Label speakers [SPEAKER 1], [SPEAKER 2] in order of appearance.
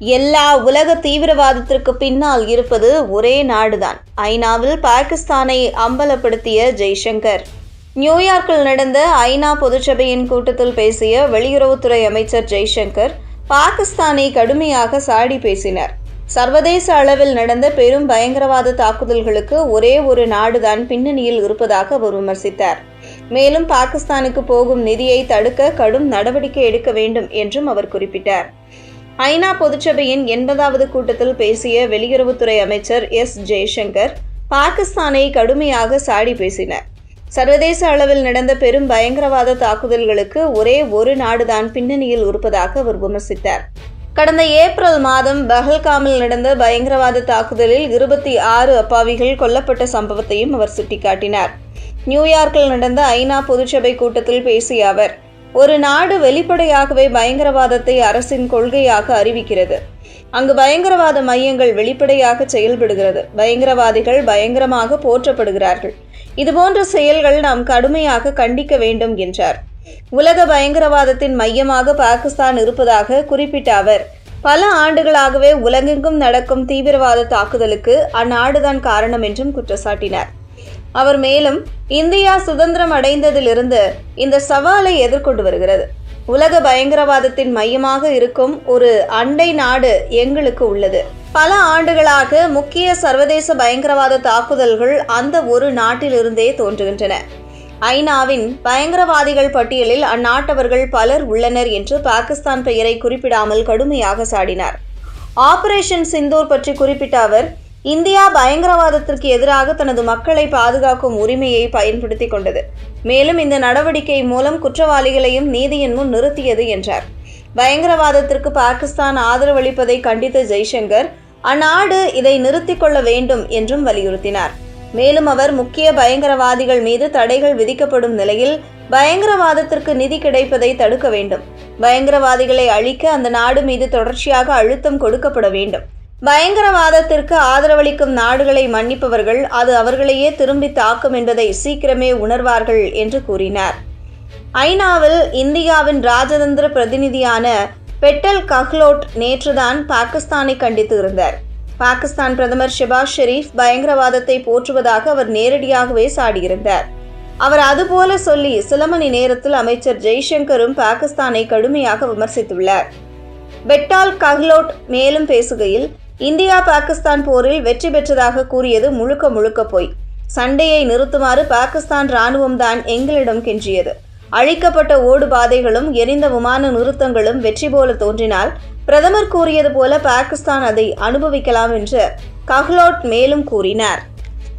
[SPEAKER 1] எல்லா உலக தீவிரவாதத்திற்கு பின்னால் இருப்பது ஒரே நாடுதான். ஐநாவில் பாகிஸ்தானை அம்பலப்படுத்திய ஜெய்சங்கர். நியூயார்க்கில் நடந்த ஐநா பொதுச்சபையின் கூட்டத்தில் பேசிய வெளியுறவுத்துறை அமைச்சர் ஜெய்சங்கர் பாகிஸ்தானை கடுமையாக சாடி பேசினார். சர்வதேச அளவில் நடந்த பெரும் பயங்கரவாத தாக்குதல்களுக்கு ஒரே ஒரு நாடுதான் பின்னணியில் இருப்பதாக அவர் விமர்சித்தார். மேலும் பாகிஸ்தானுக்கு போகும் நிதியை தடுக்க கடும் நடவடிக்கை எடுக்க வேண்டும் என்றும் அவர் குறிப்பிட்டார். ஐநா பொதுச்சபையின் எண்பதாவது கூட்டத்தில் பேசிய வெளியுறவுத்துறை அமைச்சர் எஸ். ஜெய்சங்கர் பாகிஸ்தானை கடுமையாக சாடி பேசினார். சர்வதேச அளவில் நடந்த பெரும் பயங்கரவாத தாக்குதல்களுக்கு ஒரே ஒரு நாடுதான் பின்னணியில் இருப்பதாக அவர் விமர்சித்தார். கடந்த ஏப்ரல் மாதம் பஹல்காமில் நடந்த பயங்கரவாத தாக்குதலில் இருபத்தி ஆறு அப்பாவிகள் கொல்லப்பட்ட சம்பவத்தையும் அவர் சுட்டிக்காட்டினார். நியூயார்க்கில் நடந்த ஐநா பொதுச்சபை கூட்டத்தில் பேசிய அவர் ஒரு நாடு வெளிப்படையாகவே பயங்கரவாதத்தை அரசின் கொள்கையாக அறிவிக்கிறது. அங்கு பயங்கரவாத மையங்கள் வெளிப்படையாக செயல்படுகிறது. பயங்கரவாதிகள் பயங்கரமாக போற்றப்படுகிறார்கள். இதுபோன்ற செயல்கள் நாம் கடுமையாக கண்டிக்க வேண்டும் என்றார். உலக பயங்கரவாதத்தின் மையமாக பாகிஸ்தான் இருப்பதாக குறிப்பிட்ட அவர் பல ஆண்டுகளாகவே உலகெங்கும் நடக்கும் தீவிரவாத தாக்குதலுக்கு அந்நாடுதான் காரணம் என்றும் குற்றச்சாட்டினார். அவர் மேலும் இந்தியா சுதந்திரம் அடைந்ததிலிருந்து இந்த சவாலை எதிர்கொண்டு வருகிறது. உலக பயங்கரவாதத்தின் மையமாக இருக்கும் ஒரு அண்டை நாடு எங்களுக்கு உள்ளது. பல ஆண்டுகளாக முக்கிய சர்வதேச பயங்கரவாத தாக்குதல்கள் அந்த ஒரு நாட்டிலிருந்தே தோன்றுகின்றன. ஐநாவின் பயங்கரவாதிகள் பட்டியலில் அந்நாட்டவர்கள் பலர் உள்ளனர் என்று பாகிஸ்தான் பெயரை குறிப்பிடாமல் கடுமையாக சாடினார். ஆபரேஷன் சிந்தூர் பற்றி குறிப்பிட்ட அவர் இந்தியா பயங்கரவாதத்திற்கு எதிராக தனது மக்களை பாதுகாக்கும் உரிமையை பயன்படுத்தி கொண்டது. மேலும் இந்த நடவடிக்கை மூலம் குற்றவாளிகளையும் நீதியின் முன் நிறுத்தியது என்றார். பயங்கரவாதத்திற்கு பாகிஸ்தான் ஆதரவளிப்பதை கண்டித்த ஜெய்சங்கர் அந்நாடு இதை நிறுத்திக் கொள்ள வேண்டும் என்றும் வலியுறுத்தினார். மேலும் அவர் முக்கிய பயங்கரவாதிகள் மீது தடைகள் விதிக்கப்படும் நிலையில் பயங்கரவாதத்திற்கு நிதி கிடைப்பதை தடுக்க வேண்டும். பயங்கரவாதிகளை அழிக்க அந்த நாடு மீது தொடர்ச்சியாக அழுத்தம் கொடுக்கப்பட வேண்டும். பயங்கரவாதத்திற்கு ஆதரவளிக்கும் நாடுகளை மன்னிப்பவர்கள் அது அவர்களையே திரும்பி தாக்கும் என்பதை சீக்கிரமே உணர்வார்கள் என்று கூறினார். ஐநாவில் இந்தியாவின் ராஜதந்திர பிரதிநிதியான பெட்டல் கஹ்லோட் நேற்றுதான் பாகிஸ்தானை கண்டித்து இருந்தார். பாகிஸ்தான் பிரதமர் ஷெபாஸ் ஷெரீப் பயங்கரவாதத்தை போற்றுவதாக அவர் நேரடியாகவே சாடியிருந்தார். அவர் அதுபோல சொல்லி சில மணி நேரத்தில் அமைச்சர் ஜெய்சங்கரும் பாகிஸ்தானை கடுமையாக விமர்சித்துள்ளார். பெட்டால் கஹ்லோட் மேலும் பேசுகையில் இந்தியா பாகிஸ்தான் போரில் வெற்றி பெற்றதாக கூறியது முழுக்க முழுக்க போய். சண்டையை நிறுத்துமாறு பாகிஸ்தான் இராணுவம்தான் எங்களிடம் கெஞ்சியது. அழிக்கப்பட்ட ஓடு பாதைகளும் எரிந்த விமான நிறுத்தங்களும் வெற்றி போல தோன்றினால் பிரதமர் கூறியது போல பாகிஸ்தான் அதை அனுபவிக்கலாம் என்று கஹ்லோட் மேலும் கூறினார்.